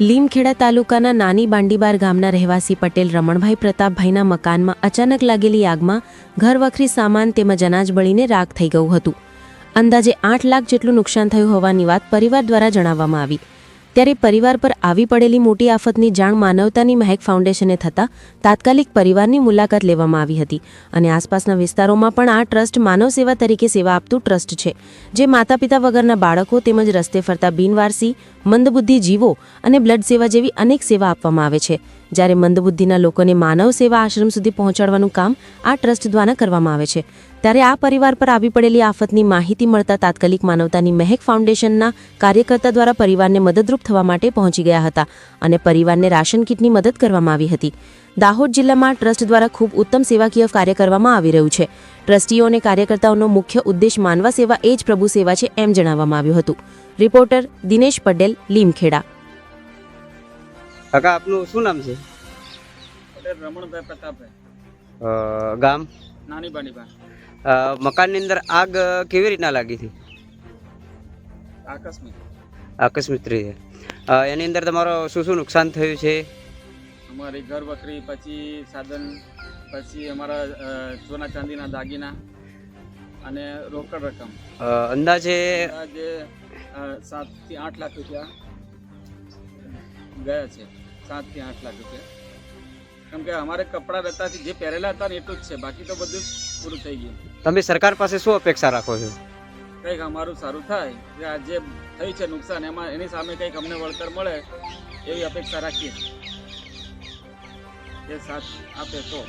લીમખેડા તાલુકાના નાની બાંડીબાર ગામના રહેવાસી પટેલ રમણભાઈ પ્રતાપભાઈના મકાનમાં અચાનક લાગેલી આગમાં ઘરવખરી સામાન તેમજ અનાજ બળીને રાખ થઈ ગયું હતું. અંદાજે આઠ લાખ જેટલું નુકસાન થયું હોવાની વાત પરિવાર દ્વારા જણાવવામાં આવી. ત્યારે પરિવાર પર આવી પડેલી મોટી આફતની જાણ માનવતાની મહેક ફાઉન્ડેશને થતાં તાત્કાલિક પરિવારની મુલાકાત લેવામાં આવી હતી અને આસપાસના વિસ્તારોમાં પણ આ ટ્રસ્ટ માનવ સેવા તરીકે સેવા આપતું ટ્રસ્ટ છે, જે માતા પિતા વગરના બાળકો તેમજ રસ્તે ફરતા બિનવારસી, મંદબુદ્ધિ જીવો અને બ્લડ સેવા જેવી અનેક સેવા આપવામાં આવે છે. જ્યારે મંદબુદ્ધિના લોકોને માનવ સેવા આશ્રમ સુધી પહોંચાડવાનું કામ આ ટ્રસ્ટ દ્વારા કરવામાં આવે છે. ત્યારે આ પરિવાર પર આવી પડેલી આફતની માહિતી મળતા તાત્કાલિક માનવતાની મહેક ફાઉન્ડેશનના કાર્યકર્તા દ્વારા પરિવારને મદદરૂપ થવા માટે પહોંચી ગયા હતા અને પરિવારને રાશન કીટની મદદ કરવામાં આવી હતી. દાહોદ જિલ્લામાં ટ્રસ્ટ દ્વારા ખૂબ ઉત્તમ સેવાકીય કાર્ય કરવામાં આવી રહ્યું છે. ટ્રસ્ટીઓ અને કાર્યકર્તાઓનો મુખ્ય ઉદ્દેશ માનવા સેવા એ જ પ્રભુ સેવા છે એમ જણાવવામાં આવ્યું હતું. રિપોર્ટર દિનેશ પટેલ, લીમખેડા. કાકા આપનું શું નામ છે? રમણભાઈ પ્રતાપભાઈ. ગામ? નાની બાની અ, મકાનની અંદર આગ કેવી રીતના લાગી હતી? આકસ્મિક. આકસ્મિક રીતે. એની અંદર તમારો શું શું નુકસાન થયું છે? અમારી ઘર વખરી પછી સાધન પછી અમારા સોના ચાંદીના દાગીના અને રોકડ રકમ. અંદાજે જે સાતથી આઠ લાખ રૂપિયા ગયા છે. સાતથી આઠ લાખ રૂપિયા. કેમ કે અમારે કપડાં રહેતાથી જે પહેરેલા હતા ને એટલું જ છે. બાકી તો બધું પૂરું થઈ ગયું. તમે સરકાર પાસે શું અપેક્ષા રાખો છો? કંઈક અમારું સારું થાય. કે આ જે થયું છે નુકસાન એમાં એની સામે કંઈક અમને વળતર મળે એવી અપેક્ષા રાખીએ. એ સાથ આપે તો.